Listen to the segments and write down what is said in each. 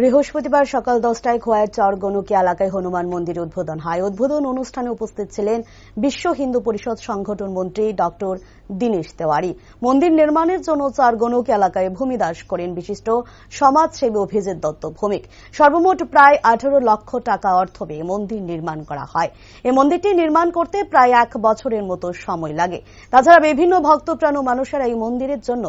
বৃহস্পতিবার সকাল দশটায় খোয়াইয়ের চর গনুকি এলাকায় হনুমান মন্দির উদ্বোধন হয়। উদ্বোধন অনুষ্ঠানে উপস্থিত ছিলেন বিশ্ব হিন্দু পরিষদ সংগঠন মন্ত্রী ডক্টর দীনেশ তেওয়ারি। মন্দির নির্মাণের জন্য চর গনুক এলাকায় ভূমিদাস করেন বিশিষ্ট সমাজসেবী অভিজিৎ দত্ত ভৌমিক। সর্বমোট প্রায় আঠারো লক্ষ টাকা অর্থ ব্যয়ে মন্দির নির্মাণ করা হয়। এই মন্দিরটি নির্মাণ করতে প্রায় এক বছরের মতো সময় লাগে। তাছাড়া বিভিন্ন ভক্তপ্রাণ মানুষেরা এই মন্দিরের জন্য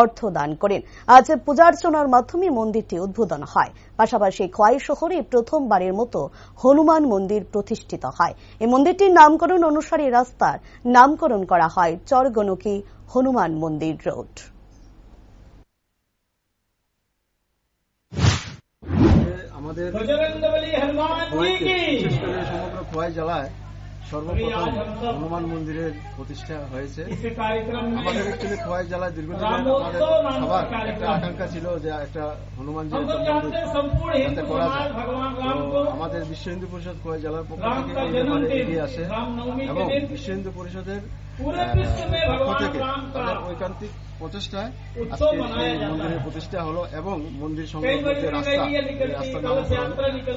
অর্থ দান করেন। আজ পূজার্চনার মাধ্যমে মন্দিরটি উদ্বোধন হয়। পাশাপাশি খোয়াই শহরে প্রথমবারের মতো হনুমান মন্দির প্রতিষ্ঠিত হয়। এই মন্দিরটির নামকরণ অনুসারে রাস্তার নামকরণ করা হয় চরগণকী হনুমান মন্দির রোড। আমাদের সমগ্র খোয়াই জেলায় সর্বপ্রথম হনুমান মন্দিরের প্রতিষ্ঠা হয়েছে। আমাদের একচুয়ালি খোয়াই জেলায় দীর্ঘদিন আমাদের সবার একটা আকাঙ্ক্ষা ছিল যে একটা হনুমান করা আমাদের বিশ্ব হিন্দু পরিষদ খোয়াই জেলার পক্ষ থেকে এগিয়ে আসে এবং বিশ্ব হিন্দু পরিষদের ঐকান্তিক প্রচেষ্টায় প্রতিষ্ঠা হলো এবং মন্দির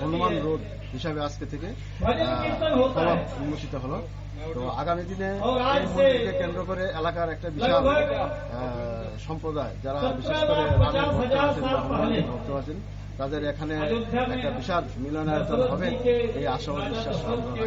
হনুমান রোড হিসাবে আজকে থেকে উন্মোচিত হলো। তো আগামী দিনে মন্দিরকে কেন্দ্র করে এলাকার একটা বিশাল সম্প্রদায় যারা বিশেষ করে ভক্ত আছেন তাদের এখানে একটা বিশাল মিলনায়তন হবে এই আশা বিশ্বাস